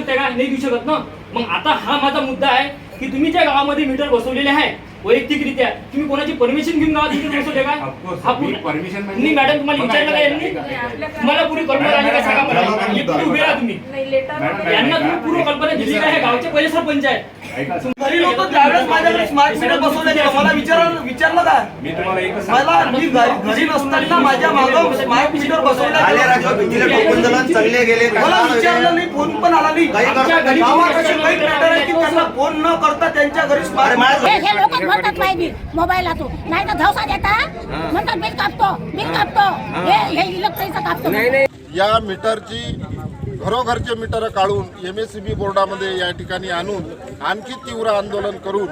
शकते का नाही देऊ शकत ना. मग आता हा माझा मुद्दा आहे की तुम्ही ज्या गावामध्ये मीटर बसवलेले आहे वैयक्तिकरित्या. तुम्ही कोणाची परमिशन घेऊन गावात मीटर बसवले का? हा म्हणजे- नाही मॅडम तुम्हाला विचारलं का यांनी? ऐका, ऐका, ऐका. तुम्हाला पुरी कल्पना आली का सांगा मला पुढे उभे राहा तुम्ही. यांना तुम्ही पूर्ण कल्पना दिली का? हे गावचे पहिले सरपंच आहे ऐका. तरी लोक त्यावेळेस माझ्याकडे स्मार्ट मीटर बसवले नाही. मला विचारलं विचारलं का? मी तुम्हाला एकच मला सांगतो. मी घरी घरी नसताना माझ्या मागं स्मार्ट मीटर बसवलं गेले. मला विचारलं नाही फोन पण आला नाही. काही आमच्या घरी गावात असे काही मॅटर आहे की त्यांना फोन न करता त्यांच्या घरी स्मार्ट म्हणतात माहिती मोबाईलातून नाही तर धवसा देता. म्हणतात बिल कापतो. बिल कापतो. हे. हे इलेक्ट्रिकचं कापतो. या मीटरची घरोघरचे मीटर काढून एम एस सी बी बोर्डामध्ये या ठिकाणी आणून आणखी तीव्र आंदोलन करून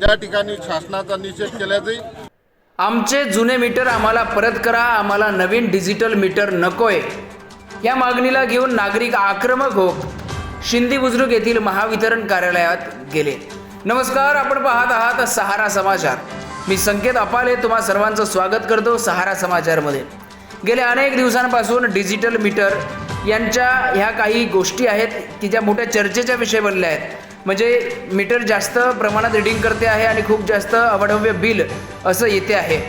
त्या ठिकाणी शासनाचा निषेध केला जाईल. आमचे जुने मीटर आम्हाला परत करा. आम्हाला नवीन डिजिटल मीटर नकोय. या मागणीला घेऊन नागरिक आक्रमक होत शिंदी बुजुर्ग येथील महावितरण कार्यालयात गेले. नमस्कार आपण पाहत आहात सहारा समाचार. मी संकेत अपाले तुम्हा सर्वांचं स्वागत करतो सहारा समाचारमध्ये. गेल्या अनेक दिवसांपासून डिजिटल मीटर यांच्या ह्या काही गोष्टी आहेत की ज्या मोठ्या चर्चेच्या विषय बनल्या आहेत. म्हणजे मीटर जास्त प्रमाणात रिडिंग करते आहे आणि खूप जास्त अवढव्य बिल असं येते आहे.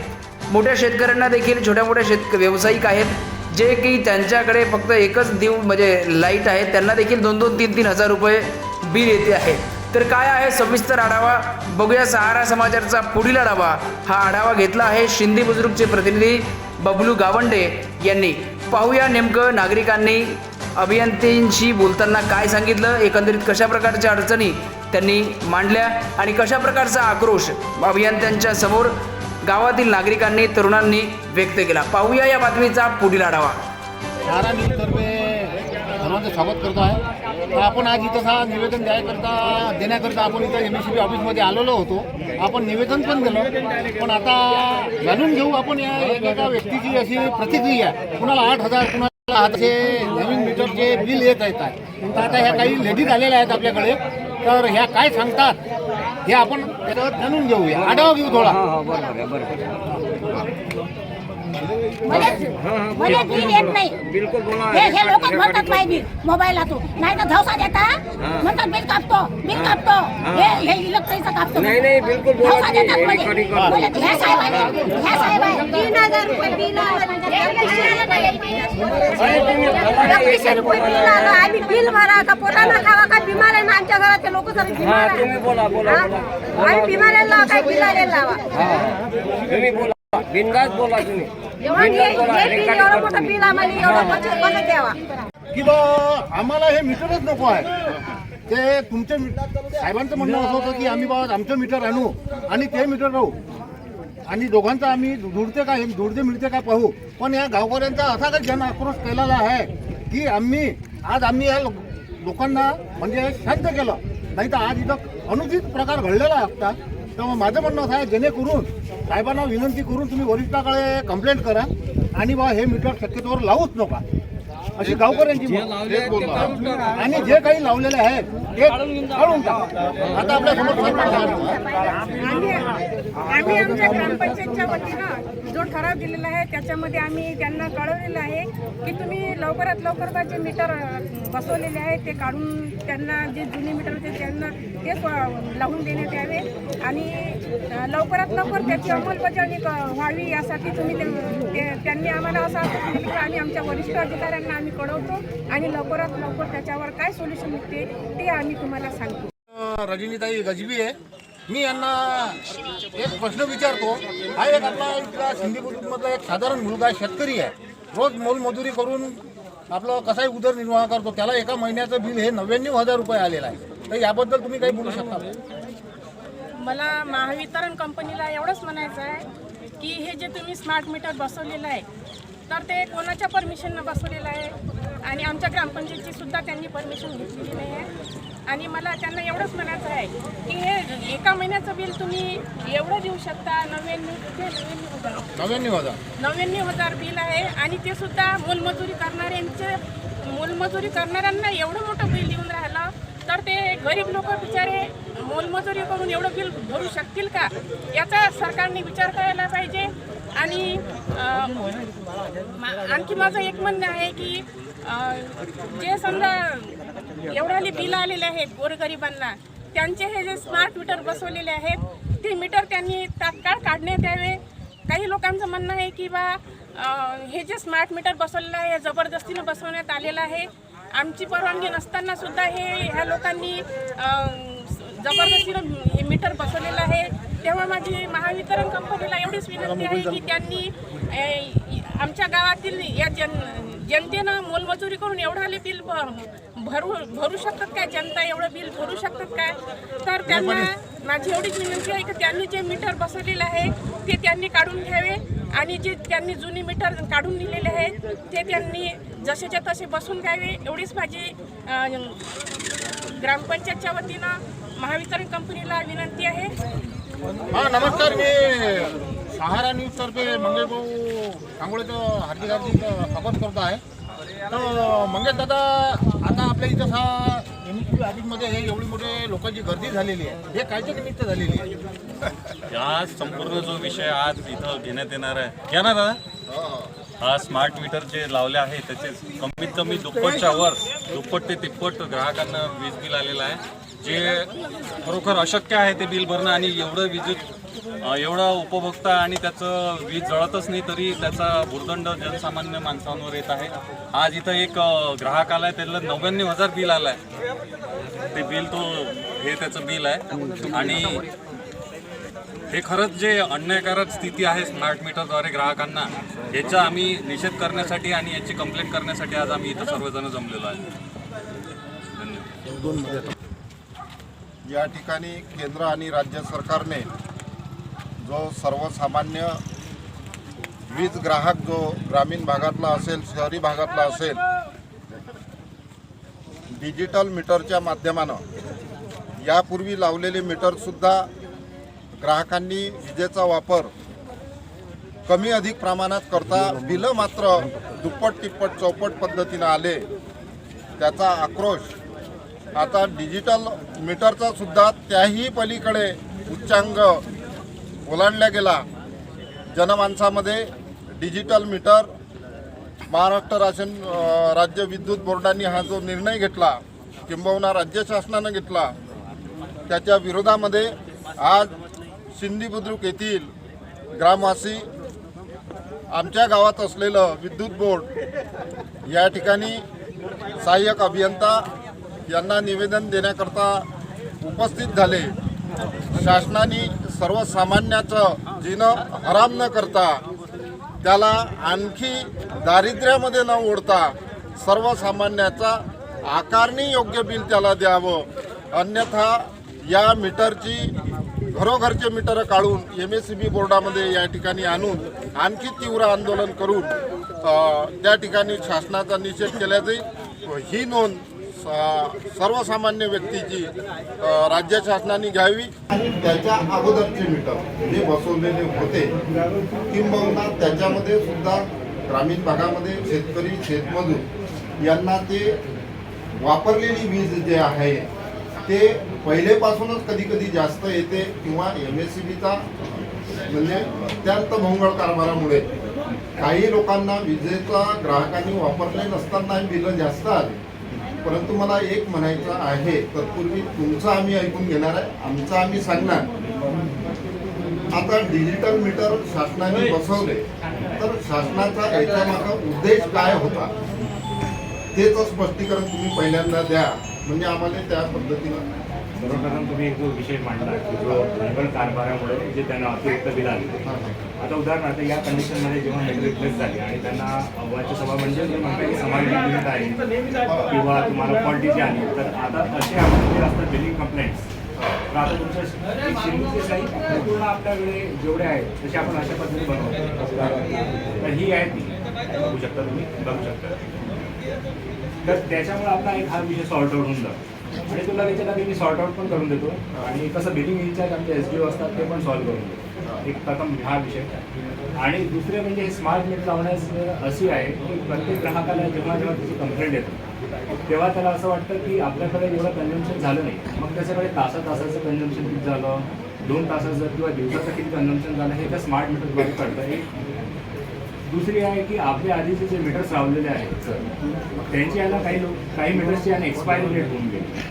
मोठ्या शेतकऱ्यांना देखील छोट्या मोठ्या शेतक व्यावसायिक आहेत जे की त्यांच्याकडे फक्त एकच दिव म्हणजे लाइट आहे त्यांना देखील दोन दोन तीन तीन हजार रुपये बिल येते आहे. तर काय आहे? सविस्तर आढावा बघूया. सहारा समाचारचा पुढील आढावा. हा आढावा घेतला आहे शिंदे बुजुर्गचे प्रतिनिधी बबलू गावंडे यांनी. पाहूया नेमकं नागरिकांनी अभियंत्यांशी बोलताना काय सांगितलं एकंदरीत कशा प्रकारच्या अडचणी त्यांनी मांडल्या आणि कशा प्रकारचा आक्रोश अभियंत्यांच्या समोर गावातील नागरिकांनी तरुणांनी व्यक्त केला. पाहूया या बातमीचा पुढील आढावा. सारा सर्वांचं स्वागत करतो आहे. तर आपण आज इथं हा निवेदन द्यायकरता देण्याकरता आपण इथं एम एस सी बी ऑफिसमध्ये आलेलो होतो. आपण निवेदन पण दिलं पण आता जाणून घेऊ आपण या एकेका व्यक्तीची अशी प्रतिक्रिया. कुणाला आठ हजार कुणाला आठशे नवीन मीटरचे बिल येत आहेत. आहे. तर आता ह्या काही लेडीज आलेल्या आहेत आपल्याकडे. तर ह्या काय सांगतात हे आपण त्याच्यावर जाणून घेऊया. आढावा घेऊ थोडा. मला मला बिल. येत नाही. हे हे लोक म्हणतात माहिती मोबाईलातून. नाही तर धवसा देता. म्हणतात बिल कापतो बिल कापतो. हे. हे इलेक्ट्रिकचं कापतो. नाही नाही बिलकुल धवसा देतात म्हणजे. ह्या साहेबांनी ह्या साहेबांनी तीन हजार रुपये बिल बिल आलं. आम्ही बिल भरा. का पोटाला खावा का? बिमार आहे ना आमच्या घरातले लोक जर बिमार आहे हा? आम्ही बिमार आहे लावा काय बिलाले लावा? एवढं हे- हे बिल द्यावा की बा आम्हाला हे. मीटरच नको आहे. ते तुमचे मी- साहेबांचं म्हणणं असं होतं की आम्ही बा आमचं मीटर आणू आणि ते मीटर राहू आणि दोघांचं आम्ही दुडते काय दुडते मिळते काय पाहू. पण या गावकऱ्यांचा असा काही जन आक्रोश केलेला आहे की आम्ही आज आम्ही या लोकांना म्हणजे शांत केलं. नाही तर आज इथं अनुचित प्रकार घडलेला आहे आता तेव्हा माझं म्हणणं असं आहे जेणेकरून साहेबांना विनंती करून तुम्ही वरिष्ठाकडे कंप्लेंट करा आणि बा हे मीटर शक्यतोवर लावूच नका अशी गावकऱ्यांची मत. आणि जे काही लावलेले आहेत आता आपल्यासमोर आम्ही आम्ही आमच्या ग्रामपंचायतच्या वतीनं जो ठराव दिलेला आहे त्याच्यामध्ये आम्ही त्यांना कळवलेलं आहे की तुम्ही लवकरात लवकर जे मीटर बसवलेले आहेत ते काढून त्यांना जे जुने मीटर होते त्यांना तेच लावून देण्यात यावे. आणि लवकरात लवकर त्याची अंमलबजावणी क- व्हावी यासाठी तुम्ही ते- त्यांनी आम्हाला असं आश्वासन दिलं की आम्ही आमच्या वरिष्ठ अधिकाऱ्यांना आम्ही कळवतो आणि लवकरात लवकर त्याच्यावर काय सोल्युशन निघते ते आम्ही तुम्हाला सांगतो. रजनीताई गजबी आहे. मी यांना एक प्रश्न विचारतो. हा एक आपला इथला सिंधी बुद्रुकमधला एक साधारण मुलगा आहे, शेतकरी आहे. रोज मोलमजुरी करून आपलं कसाही उदरनिर्वाह करतो. त्याला एका महिन्याचं बिल हे नव्याण्णव हजार रुपये आलेलं आहे. तर याबद्दल तुम्ही काही बोलू शकता? मला महावितरण कंपनीला एवढंच म्हणायचं आहे की हे जे तुम्ही स्मार्ट मीटर बसवलेलं आहे तर ते कोणाच्या परमिशननं बसवलेलं आहे? आणि आमच्या ग्रामपंचायतची सुद्धा त्यांनी परमिशन घेतलेली नाही आहे. आणि मला त्यांना एवढंच म्हणायचं आहे की हे एका महिन्याचं बिल तुम्ही एवढं देऊ शकता नव्याण्णव हजार? नव्याण्णव हजार. बिल आहे आणि ते सुद्धा मोलमजुरी करणाऱ्यांचे मोलमजुरी करणाऱ्यांना एवढं मोठं बिल येऊन राहिलं तर ते गरीब लोक बिचारे मोलमजुरी करून एवढं बिल भरू शकतील का? याचा सरकारने विचार करायला पाहिजे. आणि आणखी माझं एक म्हणणं आहे की जे समजा एवढाले बिल आलेले आहेत गोरगरिबांना. त्यांचे हे जे स्मार्ट मीटर बसवलेले आहेत ते मीटर त्यांनी तात्काळ काढण्यात यावे. काही लोकांचं म्हणणं आहे की बा हे जे स्मार्ट मीटर बसवलेलं आहे जबरदस्तीनं बसवण्यात आलेलं आहे. आमची परवानगी नसताना सुद्धा हे ह्या लोकांनी जबरदस्तीनं हे मीटर बसवलेलं आहे. तेव्हा माझी महावितरण कंपनीला एवढीच विनंती आहे की त्यांनी आमच्या गावातील या जन जनतेनं मोलमजुरी करून एवढाले बिल भरू भरू शकतात काय? जनता एवढं बिल भरू शकतात काय? तर त्यांना माझी एवढीच विनंती आहे की त्यांनी जे मीटर बसवलेलं आहे ते त्यांनी काढून घ्यावे आणि जे त्यांनी जुनी मीटर काढून दिलेले आहेत ते त्यांनी जसेच्या तसे बसून घ्यावे. एवढीच माझी ग्रामपंचायतच्या वतीनं महावितरण कंपनीला विनंती आहे. हा नमस्कार. मी सहारा न्यूज तर्फे मंगेश भाऊ सांगोळेचं हार्दिक हार्दिक स्वागत करतो आहे. तर मंगेश दादा आता आपल्या इथं हा एम ऑफिसमध्ये हे एवढी मोठे लोकांची गर्दी झालेली आहे. हे कायच्या निमित्त झालेली आहे. हा संपूर्ण जो विषय आज इथं घेण्यात येणार आहे. घ्या ना दादा. हा स्मार्ट मीटर जे लावले आहे त्याचे कमीत कमी दुप्पटच्या वर दुप्पट ते तिप्पट ग्राहकांना वीज बिल आलेलं आहे. जे खरोखर अशक्य आहे ते बिल भरणं आणि एवढं विद्युत एवढा उपभोक्ता आणि त्याचं वीज जळतच नाही तरी त्याचा भूर्दंड जनसामान्य माणसांवर येत आहे. आज इथं एक ग्राहक आलाय त्याला नव्याण्णव हजार बिल आलाय. ते बिल तो हे त्याचं बिल आहे. आणि हे खरंच जे अन्यायकारक स्थिती आहे स्मार्ट मीटरद्वारे ग्राहकांना याचा आम्ही निषेध करण्यासाठी आणि याची कंप्लेंट करण्यासाठी आज आम्ही इथं सर्वजण जमलेलो आहे. धन्यवाद. या ठिकाणी केंद्र आणि राज्य सरकारने जो सर्वसामान्य वीज ग्राहक जो ग्रामीण भागातला असेल शहरी भागातला असेल डिजिटल मीटरच्या माध्यमानं यापूर्वी लावलेले मीटरसुद्धा ग्राहकांनी विजेचा वापर कमी अधिक प्रमाणात करता बिलं मात्र दुप्पट तिप्पट चौपट पद्धतीनं आले. त्याचा आक्रोश आता डिजिटल मीटरचा सुद्धा त्याही पलीकडे उच्चांग ओलांडला गेला. जनमानसामध्ये डिजिटल मीटर महाराष्ट्र राशन राज्य विद्युत बोर्डाने हा जो निर्णय घेतला किंबहुना राज्य शासनानं घेतला त्याच्या विरोधामध्ये आज सिंधी बुद्रुक येथील ग्रामवासी आमच्या गावात असलेलं विद्युत बोर्ड या ठिकाणी सहाय्यक अभियंता यांना निवेदन देण्याकरता उपस्थित झाले. शासनाने सर्वसामान्याचं जिनं हराम न करता त्याला आणखी दारिद्र्यामध्ये न ओढता सर्वसामान्याचा आकारणी योग्य बिल त्याला द्यावं. अन्यथा या मीटरची घरोघरचे मीटर काढून एम एस सी बी बोर्डामध्ये या ठिकाणी आणून आणखी तीव्र आंदोलन करून त्या ठिकाणी शासनाचा निषेध केला जाईल. ही नोंद सर्वसामान्य व्यक्तीची राज्य शासनाने घ्यावी. आणि त्याच्या अगोदरचे मीटर जे बसवलेले होते किंबहुना त्याच्यामध्ये सुद्धा ग्रामीण भागामध्ये शेतकरी शेतमजूर यांना ते वापरलेली वीज जे आहे ते पहिलेपासूनच कधी कधी जास्त येते किंवा एम एस सी बीचा म्हणजे अत्यंत भोंगळ कारभारामुळे. काही लोकांना विजेचा ग्राहकांनी वापरले नसताना बिलं जास्त आली. परंतु मला एक म्हणायचं आहे तत्पूर्वी तुमचं आम्ही ऐकून घेणार आहे आमचं आम्ही सांगणार. आता डिजिटल मीटर शासनाने बसवले. तर शासनाचा याच्या उद्देश काय होता? तेच स्पष्टीकरण तुम्ही पहिल्यांदा द्या. म्हणजे आम्हाला त्या पद्धतीनं सर्वप्रथम तुम्ही एक जो विषय मांडला की जो भांडवल कारभारामुळे जे त्यांना अतिरिक्त बिल आले. आता उदाहरणार्थ या कंडिशनमध्ये जेव्हा मेट्रो रिप्लेस झाली आणि त्यांना अव्वाची सभा म्हणजे जे म्हणतात की समाज युनिट आहे किंवा तुम्हाला फॉल्टी जी आली तर आता असे आपण जे असतात बिलिंग कंप्लेंट्स तर आता तुमच्या पूर्ण आपल्याकडे जेवढे आहेत तसे आपण अशा पद्धतीने बनवतो. तर ही आहे ती. बघू शकता तुम्ही बघू शकता. तर त्याच्यामुळे आपला एक हा विषय सॉल्ट आउट होऊन जातो. आणि तुला त्याच्यात आधी मी सॉर्ट आउट पण करून देतो. आणि कसं बिलिंग रिचार्ज आमचे एस डी ओ असतात ते पण सॉल्व्ह करून देतो. एक प्रथम हा विषय. आणि दुसरे म्हणजे हे स्मार्ट मीटर लावण्यास अशी आहे की प्रत्येक ग्राहकाला जेव्हा जेव्हा त्याची कंप्लेंट येतो तेव्हा त्याला असं वाटतं की आपल्याकडे एवढं कन्झम्पशन झालं नाही. मग त्याच्याकडे तासा तासाचं कन्झम्पशन किती झालं? दोन तासाचं किंवा दिवसाचं किती कन्झम्पशन झालं? हे त्या स्मार्ट मीटरद्वारे कळतं. एक दुसरी आहे की आपले आधीचे जे मीटर्स लावलेले आहेत त्यांची याला काही लोक काही मीटर्सची याला एक्सपायरी डेट होऊन गेली.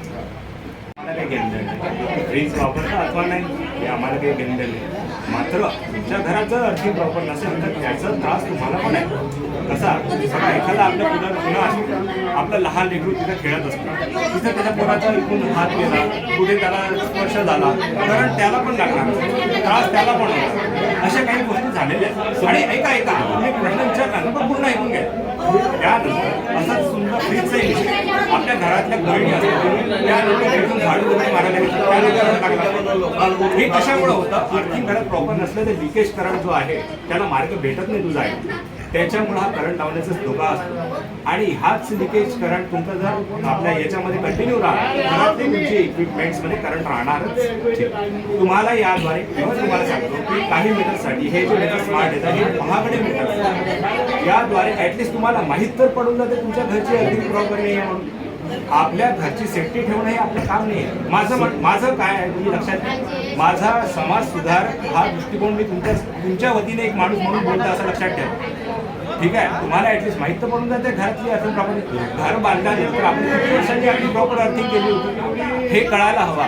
आम्हाला काही घेणं जाईल नाही. ड्रिंक्स वापरता अथवा नाही हे आम्हाला काही घेणं देणं नाही. मात्र तुमच्या घरात जर अर्थिंग प्रॉपर नसेल तर त्याचा त्रास तुम्हाला पण आहे. कसा? बघा एखादा आपल्या पुढं पुन्हा असतो आपला लहान लेकरू तिथं खेळत असतो. तिथं त्याच्या पोराचा इकडून हात गेला कुठे त्याला स्पर्श झाला कारण त्याला पण लागणार. त्रास त्याला पण होणार. अशा काही गोष्टी झालेल्या आहेत. आणि ऐका ऐका. हे प्रश्न विचारला ना पण पूर्ण ऐकून घ्या. त्यानंतर असा सुंदर फ्रीजचा विषय. आपल्या घरातल्या गळणी असतात. त्या लोक भेटून झाडू वगैरे मारायला घेतात हे कशामुळे होतं? आर्थिक घरात प्रॉपर नसलं तर लिकेज करार जो आहे त्याला मार्ग भेटत नाही तुझा. आहे त्याच्यामुळे हा करंट लावण्याचाच धोका असतो. आणि हाच लिकेज करंट तुमचा जर आपल्या याच्यामध्ये कंटिन्यू राहणार ते तुमचे इक्विपमेंट्समध्ये करंट राहणारच तुम्हाला याद्वारे किंवा तुम्हाला सांगतो की काही मीटरसाठी हे जे मीटर स्मार्ट येतात हे महागडे मीटर याद्वारे ऍटलिस्ट तुम्हाला माहीत तर पडून जाते तुमच्या घरची अगदी प्रॉपर नाही आहे म्हणून. आपल्या घरची सेफ्टी ठेवणं हे आपलं काम नाही आहे. माझं माझं काय आहे तुम्ही लक्षात घ्या. माझा समाज सुधार हा दृष्टिकोन मी तुमच्या तुमच्या वतीने एक माणूस म्हणून बोलतो असं लक्षात ठेवा. ठीक आहे. तुम्हाला ऍटलीस्ट माहीत तर पडून जाते घरातली असून प्रॉपर घर बांधल्यानंतर आपण किती वर्षांनी आपली प्रॉपर अर्थिंग केली होती. हे कळायला हवा.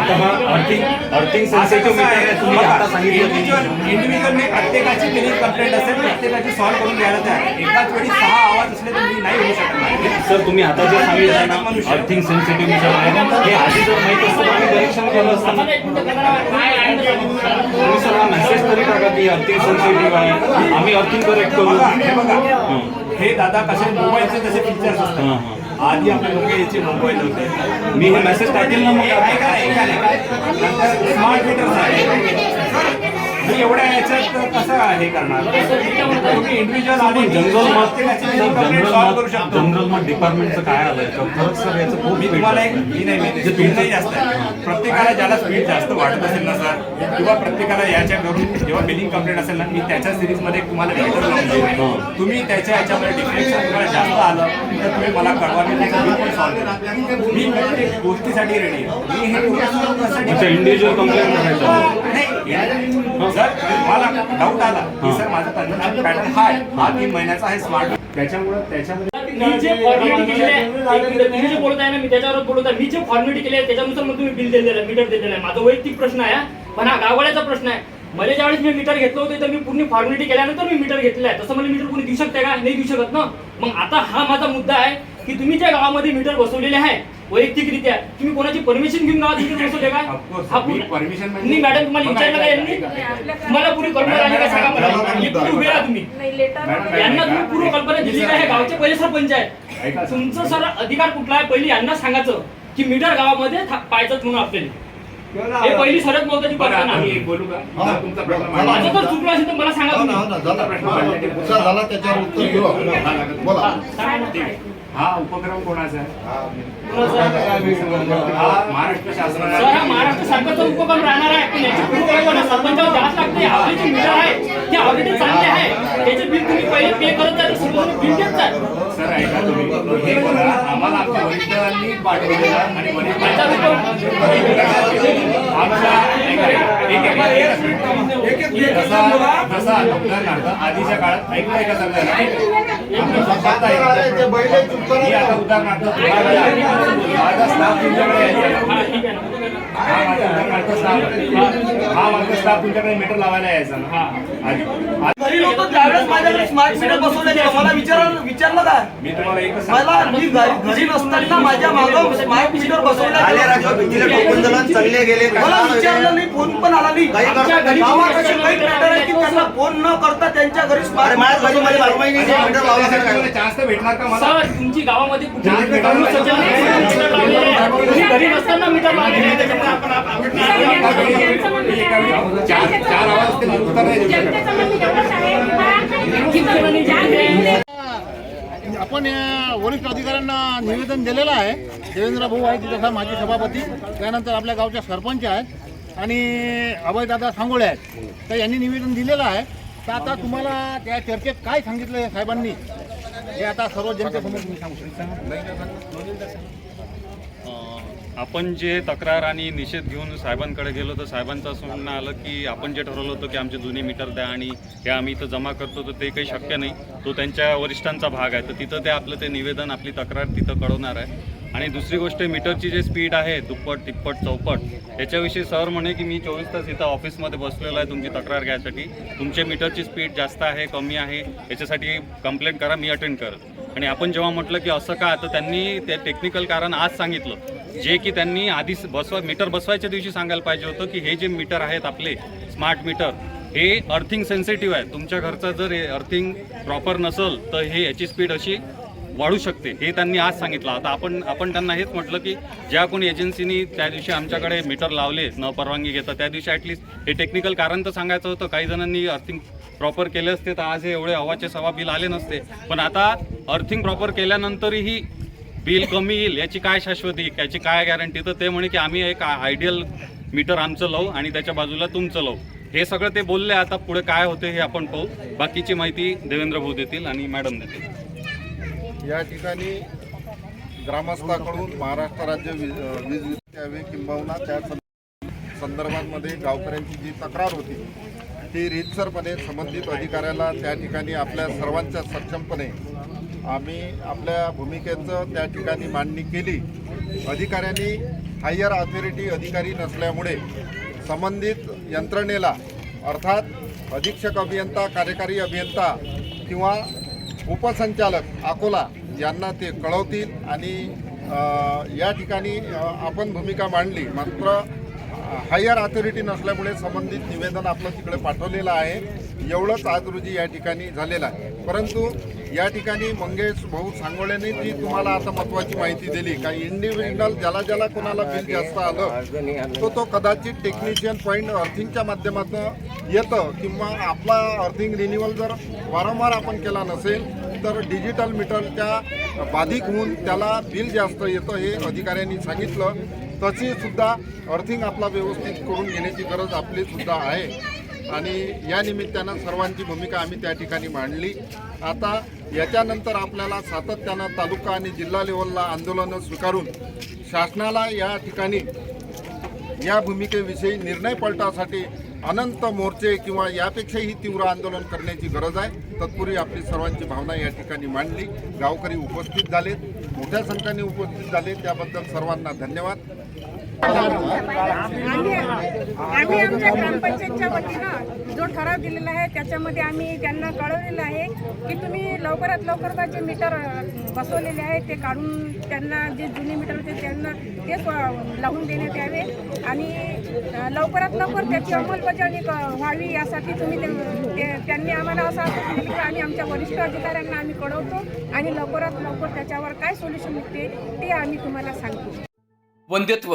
आता हा अर्थिंग अर्थिंग सेन्सिटिव्ह मीटर आहे तुम्ही आता सांगितलं की इंडिव्हिज्युअल मी प्रत्येकाची केली कंप्लेंट असेल प्रत्येकाची सॉल्व्ह करून द्यायला तयार. एकाच वेळी सहा आवाज असले तर मी नाही होऊ शकत नाही सर तुम्ही आता जे सांगितलं ना अर्थिंग सेन्सिटिव्ह मीटर आहे. हे आधी जर माहीत असतं तर आम्ही करेक्शन केलं असतं. तुम्ही सर हा मेसेज तरी टाका की अर्थिंग सेन्सिटिव्ह आहे. आम्ही अर्थिंग करेक्ट करू. हे दादा कसे मोबाईलचे कसे फीचर्स असतात. आधी आपले लोक याचे मोबाईल होते. मी हे मेसेज टाकेल ना मग ऐका स्मार्ट मीटर्स आहे एवढ्या याच्यात कसं हे करणार? तुम्ही इंडिव्हिज्युअल आणि जनरल मत जनरल सॉल्व्ह करू शकतो. जनरल मत डिपार्टमेंटचं काय आलंय? का खरंच सर याचं खूप मी तुम्हाला एक मी नाही मी स्पीड नाही जास्त आहे. प्रत्येकाला ज्याला स्पीड जास्त वाटत असेल ना सर किंवा प्रत्येकाला याच्या करून जेव्हा बिलिंग कंप्लेंट असेल ना मी त्याच्या सिरीजमध्ये तुम्हाला लावून तुम्ही त्याच्या याच्यामध्ये डिफरेन्शन तुम्हाला जास्त आलं तर तुम्ही मला कळवा मी त्याचं बिल पण सॉल्व्ह करेन. मी प्रत्येक गोष्टीसाठी रेडी आहे. मी हे इंडिव्हिज्युअल कंप्लेंट करायचं नाही मला डाऊट आला की सर माझा कंझम्पशन पॅटर्न हा आहे हा तीन महिन्याचा आहे स्मार्ट त्याच्यामुळे त्याच्यामध्ये मी जे फॉर्मॅलिटी केली तुम्ही जे बोलत आहे ना मी त्याच्यावर बोलत आहे. मी जे फॉर्मॅलिटी केली आहे त्याच्यानुसार मग तुम्ही बिल दिलेलं आहे मीटर दिलेलं आहे. माझा वैयक्तिक प्रश्न आहे पण हा गाववाड्याचा प्रश्न आहे. मला ज्यावेळेस मी मीटर घेतलं होतं तर मी पूर्ण फॉर्मॅलिटी केल्यानंतर मी मीटर घेतलं आहे. तसं मला मीटर कोणी देऊ शकते का? नाही देऊ शकत ना. मग आता हा माझा मुद्दा आहे की तुम्ही ज्या गावामध्ये मीटर बसवलेले आहे वैयक्तिकरित्या. तुम्ही कोणाची परमिशन घेऊन गावात मीटर बसवले का? Of course, हा मी पूर्ण- permission म्हणजे- नाही मॅडम तुम्हाला विचारलं का ऐका, यांनी? ऐका, तुम्हाला पुरी कल्पना आली का? सांगा मला. एकटी उभे राहा तुम्ही. नाही लेटर मॅडम, यांना तुम्ही पूर्व कल्पना दिली का? हे गावचे पहिले सरपंच ऐका. सर. तुमचं सर अधिकार कुठला आहे? पहिली यांना सांगायचं की मीटर गावामध्ये था- पाहायचं म्हणून आपल्याला. हे पहिली सर्वात महत्वाची मी आहे. एक बोलू का हा. तुमचा प्रश्न. माझं मांडला जर चुकलं असेल तर मला सांगा हो ना, हो तुम्ही ना, झाला उत्तर झाला त्याच्यावर उत्तर घेऊ आपण. बोला सांगा ना. हा उपक्रम कोणाचा आहे? हा महाराष्ट्र सर हा शासनाचा महाराष्ट्र सरकारचा उपक्रम राहणार आहे पण याची सरपंचावर द्यावंच लागते आपले जे मीटर आहे ते ऑलरेडी चांगले आहे. त्याचे बिल तुम्ही पहिले पे करत जा बिल देत जा. सर ऐका तुम्ही. हे बघा आम्हाला आमच्या वरिष्ठांनी पाठवलेलं आणि एक- एक- जसा उदाहरणार्थ आधीच्या काळात ऐकलं आहे का सगळ्यांना आता ऐका. मी आता उदाहरणार्थ तुम्हाला माझा स्टाफ तुमच्याकडे यायचा. माझा उदाहरणार्थ स्टाफ हा माझा स्टाफ तुमच्याकडे मीटर लावायला यायचा ना. आधी आधी- घरी लोक त्यावेळेस माझ्याकडे स्मार्ट मीटर बसवले गेले मला विचारलं विचारलं काय मी तुम्हाला एकच मला सांगतो. मी घरी घरी नसताना माझ्या मागं स्मार्ट मीटर बसवलं आले गेलं. मला विचारलं नाही फोन पण आला नाही. गावात असे काही मीटर की त्यांना फोन न करता त्यांच्या घरी स्मार्ट चान्स तर भेटणार का मला? तुमची गावामध्ये कुठे घरी नसताना मीटर लावलेले. त्याच्यामुळे आपण आप- आपण- या वरिष्ठ अधिकाऱ्यांना निवेदन दिलेलं आहे. देवेंद्र भाऊ आहे तिथं माजी सभापती त्यानंतर आपल्या गावच्या सरपंच आहेत आणि अभयदादा सांगोळे आहेत. तर यांनी निवेदन दिलेलं आहे. तर आता तुम्हाला त्या चर्चेत काय सांगितलं साहेबांनी? हे आता सर्व जनतेसमोर तुम्ही सांगू शकता. आपण जे तक्रार आणि निषेध घेऊन साहेबांकडे गेलो तर साहेबांचं असं म्हणणं आलं की आपण जे ठरवलं होतं की आमचे जुने मीटर द्या आणि हे आम्ही इथं जमा करतो तर ते काही शक्य नाही. तो त्यांच्या वरिष्ठांचा भाग आहे. तर तिथं ते आपलं ते निवेदन आपली तक्रार तिथं कळवणार आहे. आणि दुसरी गोष्ट मीटरची जे स्पीड आहे दुप्पट तिप्पट चौपट याच्याविषयी सर म्हणे की मी चोवीस तास इथं ऑफिसमध्ये बसलेलो आहे तुमची तक्रार घ्यायसाठी. तुमच्या मीटरची स्पीड जास्त आहे कमी आहे याच्यासाठी कंप्लेंट करा मी अटेंड करत. आणि आपण जेव्हा म्हटलं की असं का तर त्यांनी ते टेक्निकल कारण आज सांगितलं. जे की त्यांनी आधी बसवा मीटर बसवायच्या दिवशी सांगायला पाहिजे होतं की हे जे मीटर आहेत आपले स्मार्ट मीटर हे अर्थिंग सेन्सिटिव्ह आहे. तुमच्या घरचं जर हे अर्थिंग प्रॉपर नसेल तर हे याची स्पीड अशी वाढू शकते. हे त्यांनी आज सांगितलं. आता आपण आपण त्यांना हेच म्हटलं की ज्या कोणी एजन्सीनी त्या दिवशी आमच्याकडे मीटर लावले न परवानगी घेता त्या दिवशी ॲटलिस्ट हे टेक्निकल कारण तर सांगायचं होतं. काही जणांनी अर्थिंग प्रॉपर केले असते तर आज हे एवढे हवाचे सवा बिल आले नसते. पण आता अर्थिंग प्रॉपर केल्यानंतरही बिल कमी येईल याची काय शाश्वती याची काय गॅरंटी तर ते म्हणे की आम्ही एक आयडियल मीटर आमचं लावू आणि त्याच्या बाजूला तुमचं लावू. हे सगळं ते बोलले आता पुढे काय होते हे आपण पाहू. बाकीची माहिती देवेंद्र भाऊ देतील आणि मॅडम देतील. या ठिकाणी ग्रामस्थाकडून महाराष्ट्र राज्य वीज वीज किंबहुना त्या संदर्भांमध्ये संदर्भामध्ये गावकऱ्यांची जी तक्रार होती ती रीतसरपणे संबंधित अधिकाऱ्याला त्या ठिकाणी आपल्या सर्वांच्या सक्षमपणे आम्ही आपल्या भूमिकेचं त्या ठिकाणी मांडणी केली. अधिकाऱ्यांनी हायर ऑथॉरिटी अधिकारी नसल्यामुळे संबंधित यंत्रणेला अर्थात अधीक्षक अभियंता कार्यकारी अभियंता किंवा उपसंचालक अकोला यांना ते कळवतील आणि या ठिकाणी आपण भूमिका मांडली. मात्र हायर ऑथॉरिटी नसल्यामुळे संबंधित निवेदन आपलं तिकडे पाठवलेलं आहे. एवढंच आज रोजी या ठिकाणी झालेलं आहे. परंतु या ठिकाणी मंगेश भाऊ सांगोळ्यांनी जी तुम्हाला आता महत्त्वाची माहिती दिली. का इंडिव्हिज्युअल ज्याला ज्याला कोणाला बिल जास्त आलं तो तो कदाचित टेक्निशियन पॉईंट अर्थिंगच्या माध्यमातून येतं किंवा आपला अर्थिंग रिन्युअल जर वारंवार आपण केला नसेल तर डिजिटल मीटरच्या बाधिक होऊन त्याला बिल जास्त येतं हे अधिकाऱ्यांनी सांगितलं. तशी सुद्धा अर्थिंग आपला व्यवस्थित करून घेण्याची गरज आपली सुद्धा आहे. आणि या निमित्तानं सर्वांची भूमिका आम्ही त्या ठिकाणी मांडली. आता याच्यानंतर आपल्याला सातत्यानं तालुका आणि जिल्हा लेवलला आंदोलनं स्वीकारून शासनाला या ठिकाणी या भूमिकेविषयी निर्णय पलटासाठी अनंत मोर्चे किंवा यापेक्षाही तीव्र आंदोलन करण्याची गरज आहे. तत्पूर्वी आपली सर्वांची भावना या ठिकाणी मांडली. गावकरी उपस्थित झालेत मोठ्या संख्येने उपस्थित झाले त्याबद्दल सर्वांना धन्यवाद. आम्ही आम्ही आमच्या ग्रामपंचायतच्या वतीनं जो ठराव दिलेला आहे त्याच्यामध्ये आम्ही त्यांना कळवलेलं आहे की तुम्ही लवकरात लवकर बा जे मीटर बसवलेले आहे ते काढून त्यांना जे जुने मीटर होते त्यांना तेच लावून देण्यात यावे. आणि लवकरात लवकर त्याची अंमलबजावणी क- व्हावी यासाठी तुम्ही ते- त्यांनी आम्हाला असं असं दिलं की आम्ही आमच्या वरिष्ठ अधिकाऱ्यांना आम्ही कळवतो आणि लवकरात लवकर त्याच्यावर काय सोल्युशन निघते ते आम्ही तुम्हाला सांगतो. वंध्यत्व